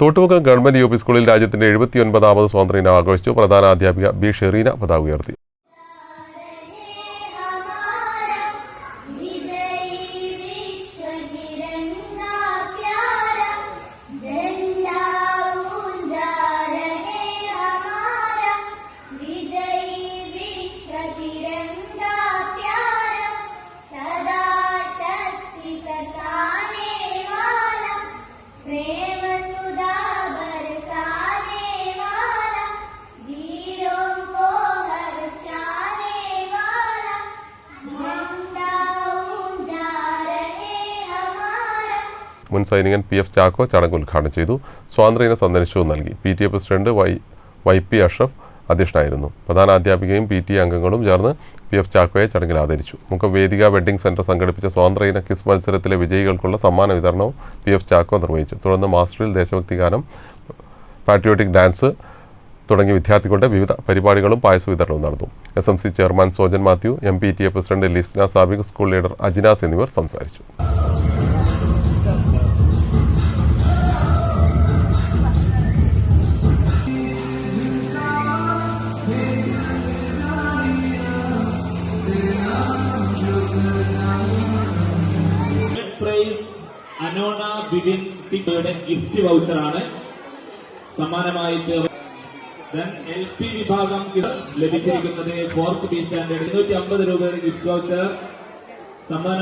Thottumukham government U P സ്കൂളിൽ രാജ്യത്തിന്റെ എഴുപത്തിയൊൻപതാമത് സ്വാതന്ത്ര്യദിനം ആഘോഷിച്ചു. പ്രധാന അധ്യാപിക ബി ഷെറീന പതാക ഉയർത്തി. മുൻ സൈനികൻ പി എഫ് ചാക്കോ ചടങ്ങ് ഉദ്ഘാടനം ചെയ്തു. സ്വാതന്ത്ര്യദിന സന്ദേശവും നൽകി. P T A president Y Y P Ashraf അധ്യക്ഷനായിരുന്നു. പ്രധാന അധ്യാപികയും പി ടി അംഗങ്ങളും ചേർന്ന് പി എഫ് ചാക്കോയെ ചടങ്ങിൽ ആദരിച്ചു. മുഖം വേദിക വെഡ്ഡിംഗ് സെന്റർ സംഘടിപ്പിച്ച സ്വാതന്ത്ര്യദിന ക്വിസ് മത്സരത്തിലെ വിജയികൾക്കുള്ള സമ്മാന വിതരണവും പി എഫ് ചാക്കോ നിർവഹിച്ചു. തുടർന്ന് മാസ്റ്ററിൽ ദേശഭക്തി ഗാനം പാട്രിയോട്ടിക് ഡാൻസ് തുടങ്ങിയ വിദ്യാർത്ഥികളുടെ വിവിധ പരിപാടികളും പായസ വിതരണവും നടന്നു. S M C chairman Sojan Mathew M P T A president Lisna Sabik school leader Ajinas എന്നിവർ സംസാരിച്ചു. അനോണ ബിബിൻ സിക്സയുടെ ഗിഫ്റ്റ് വൗച്ചറാണ് സമ്മാനമായിട്ട് എൽ പി വിഭാഗം ലഭിച്ചിരിക്കുന്നത് ഫോർത്ത് ബി സ്റ്റാൻഡേർഡ് ഇരുന്നൂറ്റി അമ്പത് രൂപയുടെ ഗിഫ്റ്റ് വൗച്ചർ സമ്മാനം